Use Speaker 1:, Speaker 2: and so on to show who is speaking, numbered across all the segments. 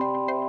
Speaker 1: Thank you.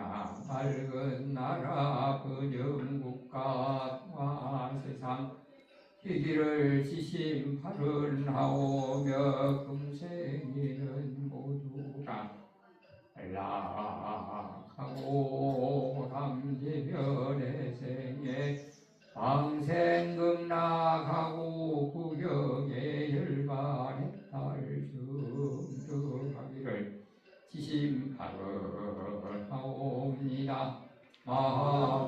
Speaker 1: 양 밝은 나라 근영국가 와 세상 이 길을 지심 팔은 하오며 금생이는 모두라 락하고 함지변의 생에 방생금락하고 啊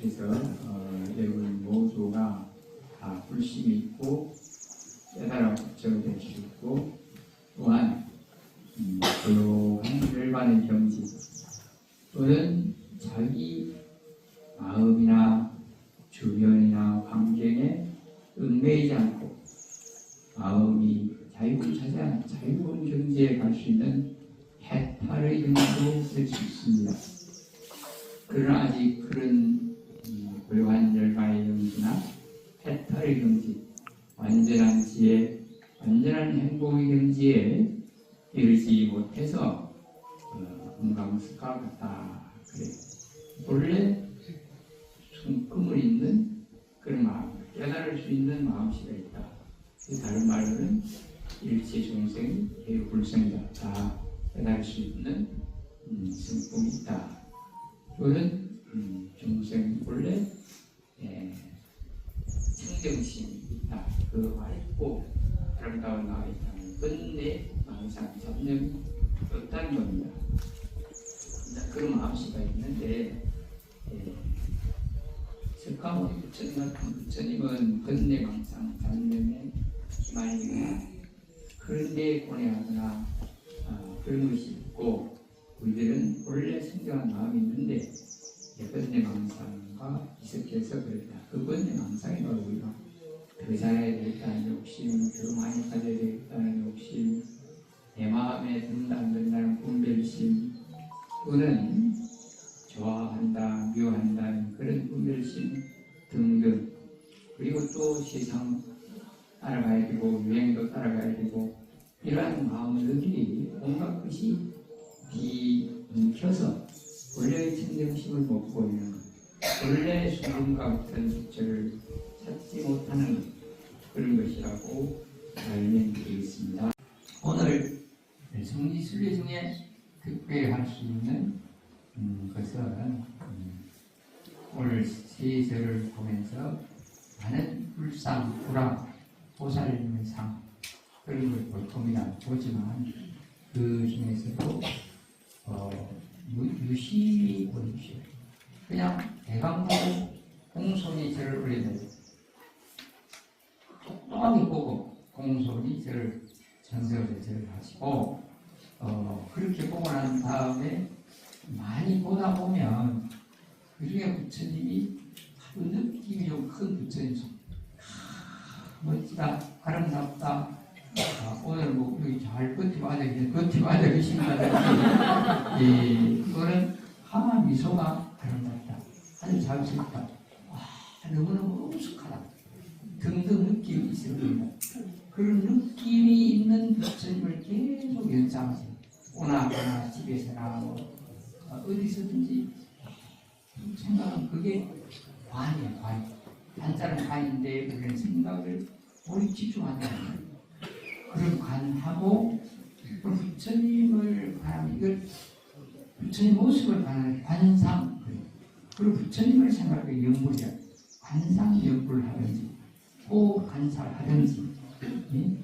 Speaker 2: 그래서 어, 여러분 모두가 다 불심이 있고 깨달아 부처될 수 있고 또한 음, 조용한 열반의 경지 또는 자기 마음이나 환경에 얽매이지 않고 마음이 자유차지한 자유로운 경지에 갈 수 있는 해탈의 경지도 될 수 있습니다. 그러나 아직 그런 음, 고요한 열반의 경지나 해탈의 경지, 완전한 지혜, 완전한 행복의 경지에 이르지 못해서 어, 금강석과 같다. 그래. 원래 숨금을 있는 그런 마음, 깨달을 수 있는 마음씨가 있다. 그 다른 말로는 일체 중생, 개불생자 다 깨달을 수 있는 음, 성품이 있다. 또는 음, 중생 본래 예, 청정심이 있다. 그 맑고 아름다운 마음이 있다는 끝내 망상 잡념이 없다는 겁니다. 이제 그런 마음씨가 있는데 예, 석가모니 부처님 같은 부처님은 끝내 망상 잡념에 기만이거나 그런데 고뇌하거나 아, 그런 것이 있고 우리들은 원래 생겨난 마음이 있는데 예번내 망상 과 이석해서 그랬다. 망상이 바로 우리가 더 잘해야 되겠다는 욕심, 더 많이 가져야 되겠다는 욕심, 내 마음에 든다 안 든다는 분별심, 또는 세절을 보면서 많은 불상, 불암, 보살님의 상 그런 걸볼 겁니다. 보지만 그 중에서도 어, 유- 유심히 보십시오. 그냥 대강보 공손히 절을 올리는데 똑똑하게 보고 공손히 절을 전세월에 절을 하시고 어, 그렇게 보고 난 다음에 많이 보다 보면 그 중에 부처님이 그 느낌이 좀큰 부처님 좀 아, 멋지다. 아름답다. 아, 오늘 뭐 여기 잘 버티고 앉아 버티고 앉아 계신다든지 예, 그거는 하마 미소가 아름답다. 아주 자연스럽다. 와 너무너무 엄숙하다. 등등 느낌이 있을 겁니다. 그런 느낌이 있는 부처님을 계속 연상하세요. 오나 가나 집에서나 뭐 어, 어디서든지 생각은 그게 관이에요 관 단자는 관인데 우리는 생각을 머리 집중한다는 거예요. 그런 관하고 그 부처님을 관하면 이걸 부처님 모습을 관하는 관상. 그리고 부처님을 생각하기 연불이야 관상 연불 하든지 호 관살 하든지 예?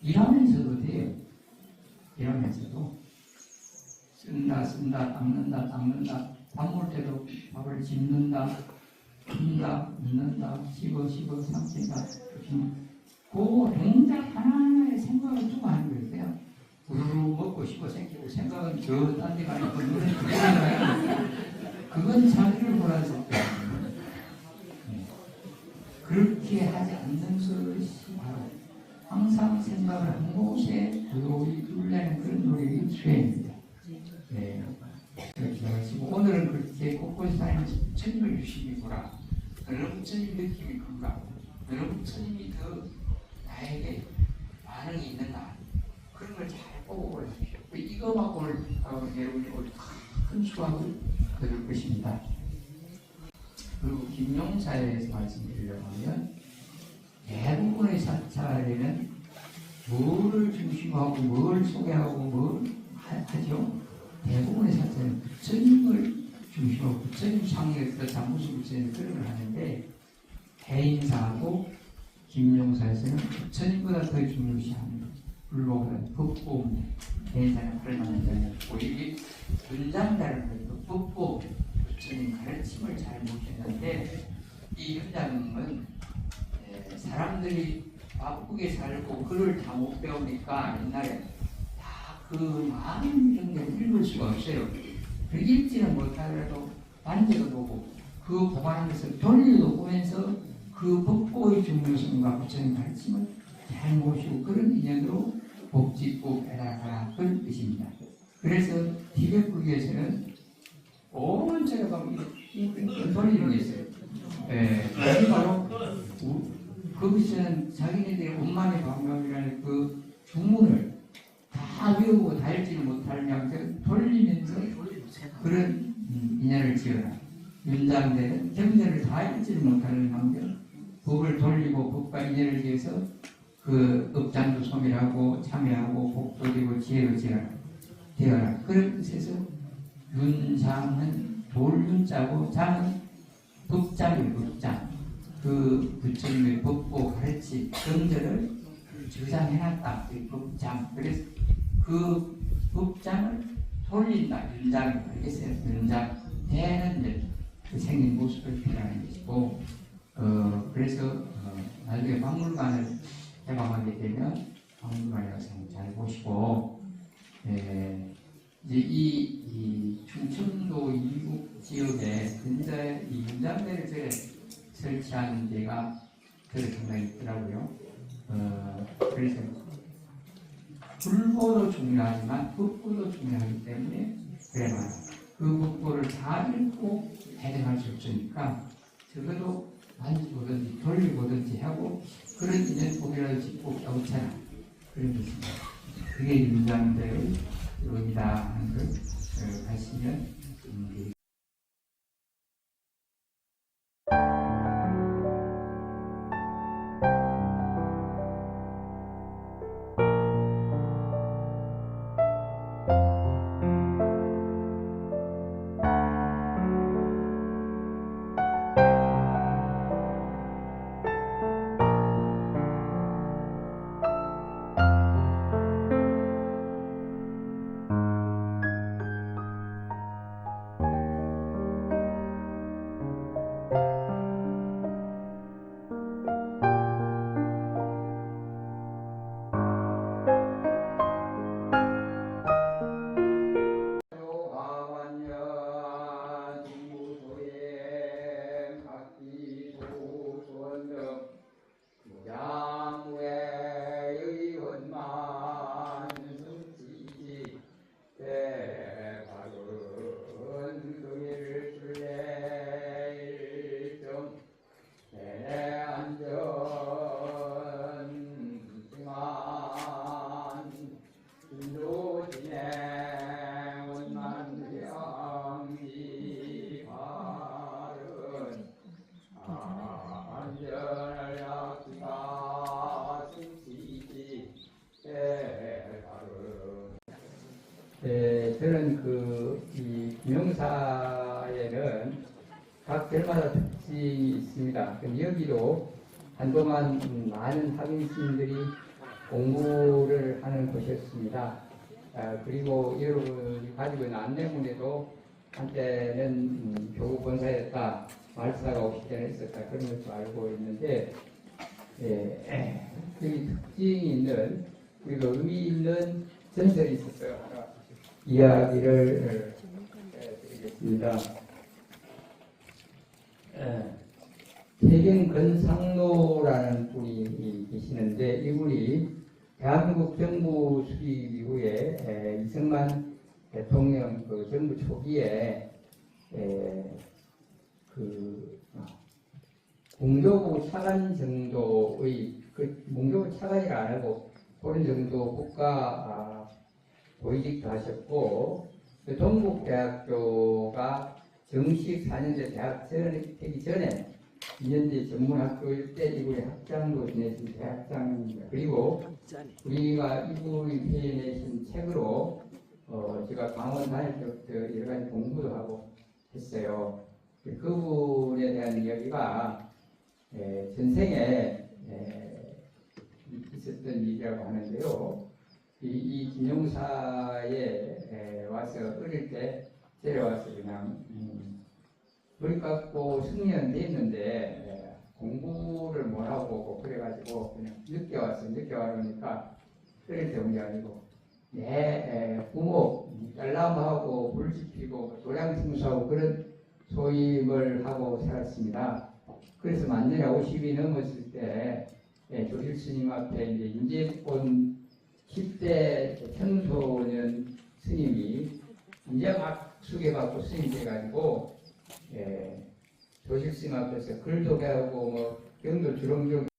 Speaker 2: 일하면서도 돼요. 일하면서도 쓴다 쓴다 닦는다 닦는다. 밥 먹을 때도 밥을 집는다 푼다 넣는다 씹어 씹어 삼킨다. 그 행자 하나하나의 생각을 두고 하는 거예요? 우르르 먹고 씹어 생기고 생각은 저 딴 데 가는 거 눈에 보이잖아요. 그건 자기를 몰아서. 그렇게 하지 않는 것이 바로 항상 생각을 한 곳에 조용히 둘러는 그런 노력이 수행입니다. 네. 그렇게 하시고 오늘은 부처님을 유심히 보라. 어느 부처님 느낌이 큰가? 어느 부처님이 더 나에게 반응이 있는가? 그런 걸잘 보고 올라십시오. 이거만 오늘 어, 여러분이 큰 수확을 거둘 것입니다. 그리고 김용사에서 말씀드리려고 하면 대부분의 사찰에는 뭐를 중심하고 뭘 소개하고 뭘 하- 하죠? 대부분의 사찰은 부처님을 중심으로 부처님 상에서 장무수 부처님 걸 하는데 대인사하고 김용사에서는 부처님보다 더 중요시합니다. 불보는 법보입니다. 대인사는 그런 하는 게 아니고 이게 분장다는 거예요. 법보 부처님 가르침을 잘 모셨는데 이 현장은 에, 사람들이 바쁘게 살고 글을 다 못 배우니까 옛날에 다 그 많은 경력을 읽을 수가 없어요. 그 읽지는 못하더라도 만져도 보고 그 보관한 것을 돌려도 보면서 그 법보의 중요성과 부처님 가르침을 잘 모시고 그런 인연으로 복짓고 배달하라 그런 뜻입니다. 그래서 티베트에서는 온 처럼 돌리는 게 있어요. 예, 그게 바로 우- 거기서는 자기네들의 엄마의 방법이라는 그 주문을 다 외우고 다 읽지는 못할 양들 돌리면서 그런 음, 인연을 지어라. 윤장대는 경전을 다 읽지를 못하는 방법 법을 돌리고 법과 인연을 지어서 그 업장도 소멸하고 참여하고 복도리고 지혜로 지어라. 되어라. 그런 뜻에서 윤장은 돌윤자고 장은 법장이 법장. 그 부처님의 법고 가르치 경전을 저장해놨다. 그 법장. 그래서 그 법장을 돌린다. 윤장이 알겠어요? 대는 이제 그 생긴 모습을 표현하는 것이고, 어, 그래서 어, 나중에 박물관을 개방하게 되면 박물관에 가서 잘 보시고, 예, 이제 이, 이 충청도 이북 지역에 근자에 이 윤장대를 저에 설치한 데가 저를 상당히 있더라고요. 어, 그래서 불보도 중요하지만 법보도 중요하기 때문에 그래 말그 법보를 다 읽고 해석할 수 없으니까 적어도 만지보든지 돌리보든지 하고 그런 인연 복이라도 짓고 경찰 그런 게 있습니다. 그게 윤장대의 의미다 하는 걸 어, 하시면 음,
Speaker 1: 기명사에는 각 절마다 특징이 있습니다. 그럼 여기도 한동안 음, 많은 학인신들이 공부를 하는 곳이었습니다. 아, 그리고 여러분이 가지고 있는 안내문에도 한때는 음, 교구 본사였다, 말사가 오기 전에 있었다 그런 것도 알고 있는데 예, 그 특징이 있는 그리고 의미 있는 전설이 있었어요. 이야기를 예, 드리겠습니다. 예, 태경 건상로라는 분이 계시는데 이분이 대한민국 정부 수립 이후에 에, 이승만 대통령 그 정부 초기에 에, 그 어, 공교부 차관 정도의 그 공교부 차관이라 안 하고 그런 정도 국가 아, 보위직도 하셨고 그 동국대학교가 정식 4년제 대학 전- 되기 전에 2년제 전문학교일 때 이분이 학장도 지내신 대학장입니다. 그리고 우리가 이분이 표현내신 책으로 어, 제가 강원 다닐 때부터 여러 가지 공부도 하고 했어요. 그분에 대한 이야기가 에, 전생에 에, 있었던 일이라고 하는데요. 이, 이 김용사에 에, 와서 어릴 때 데려와서 그냥 음, 그리 갖고 승리는 됐는데 예, 공부를 못 하고 그래가지고 그냥 늦게 왔어요. 늦게 와보니까 그럴 때온게 아니고 내 에, 부모 열람하고 불 지피고 도량 청소하고 그런 소임을 하고 살았습니다. 그래서 만년에 50이 넘었을 때 예, 조실 스님 앞에 이제 인제 온 10대 청소년 스님이 이제 막 수계받고 스님 돼가지고 예, 조실 스님 앞에서 글도 배우고 뭐 경도 주렁주렁